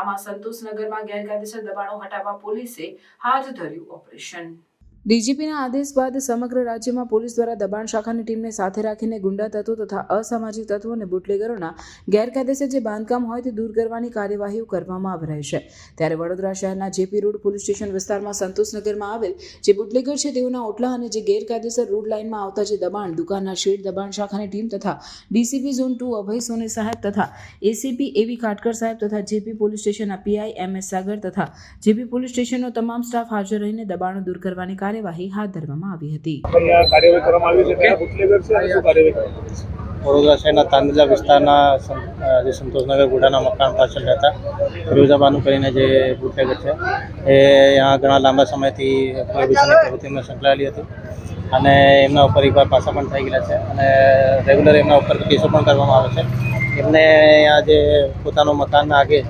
વિસ્તારમાં સંતોષનગરમાં ગેરકાયદેસર દબાણો હટાવવા પોલીસે હાથ ધર્યું ઓપરેશન. ડીજીપીના આદેશ બાદ સમગ્ર રાજ્યમાં પોલીસ દ્વારા દબાણ શાખાની ટીમને સાથે રાખીને ગુંડા તત્વો તથા અસામાજિક તત્વો અને બુટલેગરોના ગેરકાયદેસર જે બાંધકામ હોય તે દૂર કરવાની કાર્યવાહીઓ કરવામાં આવી રહી છે. ત્યારે વડોદરા શહેરના જેપી રોડ પોલીસ સ્ટેશન વિસ્તારમાં સંતોષનગરમાં આવેલ જે બુટલેગર છે તેઓના ઓટલા અને જે ગેરકાયદેસર રોડ લાઇનમાં આવતા જે દબાણ, દુકાનના શેડ, દબાણ શાખાની ટીમ તથા DCP zone two, Abhay Soni સાહેબ તથા એસીપી એવી કાટકર સાહેબ તથા જેપી પોલીસ સ્ટેશનના પીઆઈ એમ એસ સાગર તથા જેપી પોલીસ સ્ટેશનનો તમામ સ્ટાફ હાજર રહીને દબાણો દૂર કરવાની કાર્યવાહી હાથ ધરવામાં આવી હતી. વડોદરા શહેરના તાંદલા વિસ્તારના જે સંતોષનગર ગુડાના મકાન પાછળ રહેતા ફિરોઝાબાનું કરીને જે બુટલેગર છે એ અહીંયા ઘણા લાંબા સમયથી પ્રોહિબિશનની પ્રવૃત્તિમાં સંકળાયેલી હતી અને એમના ઉપર એકવાર પાછા પણ થઈ ગયેલા છે અને રેગ્યુલર એમના ઉપર કેસો પણ કરવામાં આવે છે. એમને અહીંયા જે પોતાનું મકાનના આગે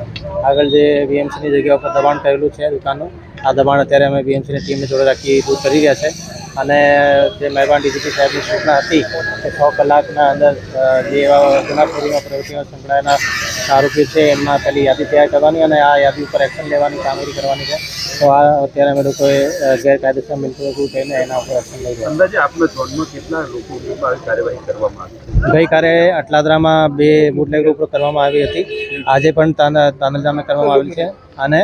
આગળ જે બીએમસીની જગ્યા ઉપર દબાણ કરેલું છે દુકાનનું આ દબાણ અત્યારે અમે બીએમસીની ટીમને જોડે રાખી દૂર કરી રહ્યા છે. અને જે મહેરબાન ડીજીપી સાહેબની સૂચના હતી કે છ કલાકના અંદર જે એવા ગુનાખોરીમાં પ્રવૃત્તિમાં સંકળાયેલા આરોપીઓ છે એમના પહેલી યાદી તૈયાર કરવાની અને આ યાદી ઉપર એક્શન લેવાની કામગીરી કરવાની છે. તો આ અત્યારે અમે લોકોએ ગેરકાયદેસર મિલકતો થઈને એના ઉપર એક્શન લઈ રહ્યા અંદાજે આપના ઝોનમાં કેટલા લોકો કાર્યવાહી કરવામાં આવી ગઈકાલે અટલાદરામાં બે બુટલેગર ઉપર કરવામાં આવી હતી. આજે પણ તાન- તાંદલજામાં કરવામાં આવી છે અને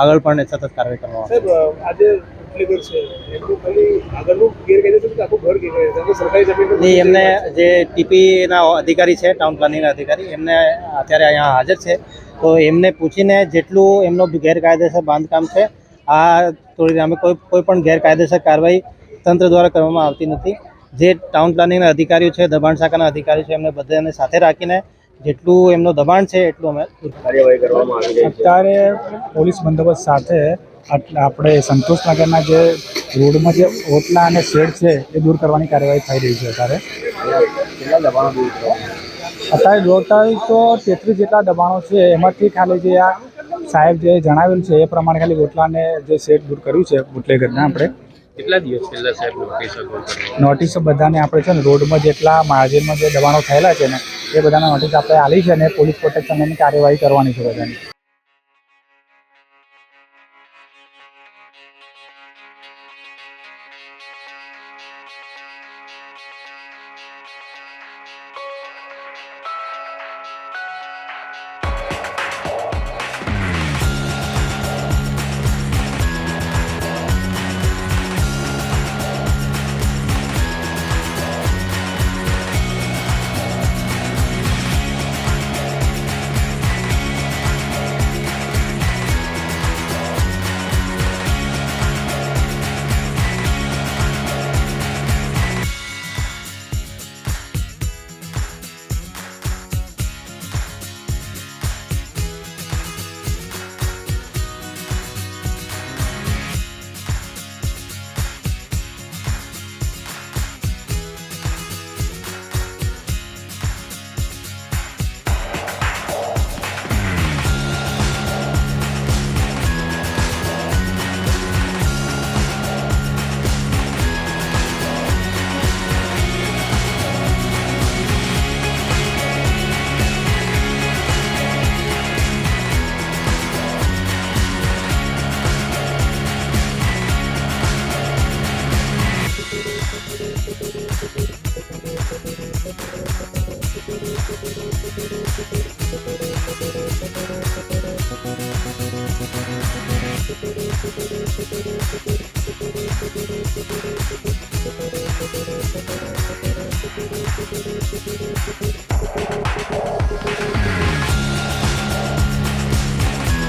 આગળ પણ સતત કાર્યવાહી કરવામાં આવી છે. આજે બુટલેગર છે. એમનું ખાલી આગળનું ગેરકાયદેસર છે આખું ઘર ગેરકાયદેસર સરકારી જમીન નહીં એમને જે ટીપીના અધિકારી છે ટાઉન પ્લાનિંગના અધિકારી એમને અત્યારે અહીંયા હાજર છે. તો એમને પૂછીને જેટલું એમનો ગેરકાયદેસર બાંધકામ છે આ થોડી અમે કોઈ કોઈ પણ ગેરકાયદેસર કાર્યવાહી તંત્ર દ્વારા કરવામાં આવતી નથી. જે ટાઉન પ્લાનિંગના અધિકારીઓ છે દબાણ શાખાના અધિકારીઓ છે એમને બધાને સાથે રાખીને જેટલું એમનું દબાણ છે એટલું અમે કાર્યવાહી કરવામાં આવી છે. અત્યારે પોલીસ બંદોબસ્ત સાથે આપણે સંતોષનગરના જે રોડમાં જે ઓટલા અને શેડ છે એ દૂર કરવાની કાર્યવાહી થઈ રહી છે અત્યારે. દબાણો દૂર છે અત્યારે ટોટલ તો તેત્રીસ જેટલા દબાણો છે એમાંથી ખાલી જે આ સાહેબ જે જણાવેલ છે એ પ્રમાણે ખાલી ઓટલાને જે શેડ દૂર કર્યું છે બુટલેગરના આપણે. કેટલા દિવસ પહેલા સાહેબ નોટિસ નોટિસો બધાને આપણે છે ને રોડમાં જેટલા માર્જિનમાં જે દબાણો થયેલા છે ને એ બધાને નોટિસ આપણે આલી છે ને પોલીસ પ્રોટેક્શનની કાર્યવાહી કરવાની છે બધાની.